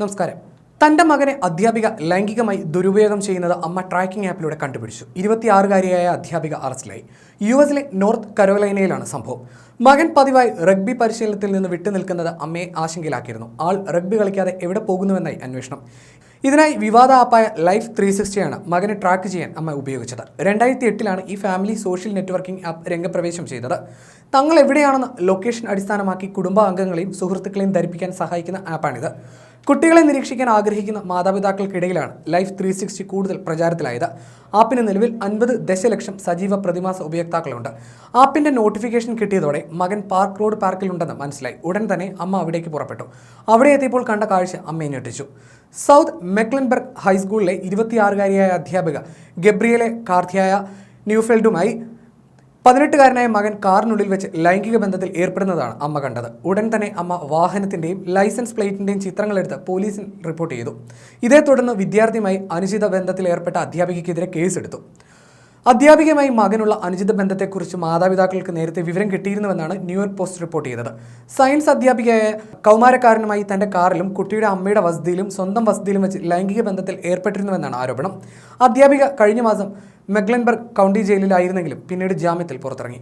നമസ്കാരം. തന്റെ മകനെ അധ്യാപിക ലൈംഗികമായി ദുരുപയോഗം ചെയ്യുന്നത് അമ്മ ട്രാക്കിംഗ് ആപ്പിലൂടെ കണ്ടുപിടിച്ചു. ഇരുപത്തിയാറുകാരിയായ അധ്യാപിക അറസ്റ്റിലായി. യു എസിലെ നോർത്ത് കരോലൈനയിലാണ് സംഭവം. മകൻ പതിവായി റഗ്ബി പരിശീലനത്തിൽ നിന്ന് വിട്ടുനിൽക്കുന്നത് അമ്മയെ ആശങ്കയിലാക്കിയിരുന്നു. ആൾ റഗ്ബി കളിക്കാതെ എവിടെ പോകുന്നുവെന്നായി അന്വേഷണം. ഇതിനായി വിവാദ ആപ്പായ ലൈഫ് ത്രീ സിക്സ്റ്റിയാണ് മകനെ ട്രാക്ക് ചെയ്യാൻ അമ്മ ഉപയോഗിച്ചത്. രണ്ടായിരത്തി എട്ടിലാണ് ഈ ഫാമിലി സോഷ്യൽ നെറ്റ്വർക്കിംഗ് ആപ്പ് രംഗപ്രവേശം ചെയ്തത്. തങ്ങൾ എവിടെയാണെന്ന് ലൊക്കേഷൻ അടിസ്ഥാനമാക്കി കുടുംബാംഗങ്ങളെയും സുഹൃത്തുക്കളെയും ധരിപ്പിക്കാൻ സഹായിക്കുന്ന ആപ്പാണിത് കുട്ടികളെ നിരീക്ഷിക്കാൻ ആഗ്രഹിക്കുന്ന മാതാപിതാക്കൾക്കിടയിലാണ് ലൈഫ് ത്രീ സിക്സ്റ്റി കൂടുതൽ പ്രചാരത്തിലായത്. ആപ്പിന് നിലവിൽ അൻപത് ദശലക്ഷം സജീവ പ്രതിമാസ ഉപയോക്താക്കളുണ്ട്. ആപ്പിന്റെ നോട്ടിഫിക്കേഷൻ കിട്ടിയതോടെ മകൻ പാർക്ക് റോഡ് പാർക്കിലുണ്ടെന്ന് മനസ്സിലായി. ഉടൻ തന്നെ അമ്മ അവിടേക്ക് പുറപ്പെട്ടു. അവിടെ എത്തിയപ്പോൾ കണ്ട കാഴ്ച അമ്മയെ ഞെട്ടിച്ചു. സൗത്ത് മെക്ലൻബർഗ് ഹൈസ്കൂളിലെ ഇരുപത്തിയാറുകാരിയായ അധ്യാപിക ഗബ്രിയലെ കാർത്തിയായ ന്യൂഫെൽഡുമായി പതിനെട്ടുകാരനായ മകൻ കാറിനുള്ളിൽ വെച്ച് ലൈംഗിക ബന്ധത്തിൽ ഏർപ്പെടുന്നതാണ് അമ്മ കണ്ടത്. ഉടൻ തന്നെ അമ്മ വാഹനത്തിന്റെയും ലൈസൻസ് പ്ലേറ്റിന്റെയും ചിത്രങ്ങൾ എടുത്ത് പോലീസിൽ റിപ്പോർട്ട് ചെയ്തു. ഇതേ തുടർന്ന് വിദ്യാർത്ഥിയുമായി അനുചിത ബന്ധത്തിൽ ഏർപ്പെട്ട അധ്യാപികയ്ക്കെതിരെ കേസെടുത്തു. അധ്യാപികയുമായി മകനുള്ള അനുചിത ബന്ധത്തെക്കുറിച്ച് മാതാപിതാക്കൾക്ക് നേരത്തെ വിവരം കിട്ടിയിരുന്നുവെന്നാണ് ന്യൂയോർക്ക് പോസ്റ്റ് റിപ്പോർട്ട് ചെയ്തത്. സയൻസ് അധ്യാപികയായ കൗമാരക്കാരനുമായി തന്റെ കാറിലും കുട്ടിയുടെ അമ്മയുടെ വസതിയിലും സ്വന്തം വസതിയിലും വെച്ച് ലൈംഗിക ബന്ധത്തിൽ ഏർപ്പെട്ടിരുന്നുവെന്നാണ് ആരോപണം. അധ്യാപിക കഴിഞ്ഞ മാസം മെഗ്ലൻബർഗ് കൗണ്ടി ജയിലിലായിരുന്നെങ്കിലും പിന്നീട് ജാമ്യത്തിൽ പുറത്തിറങ്ങി.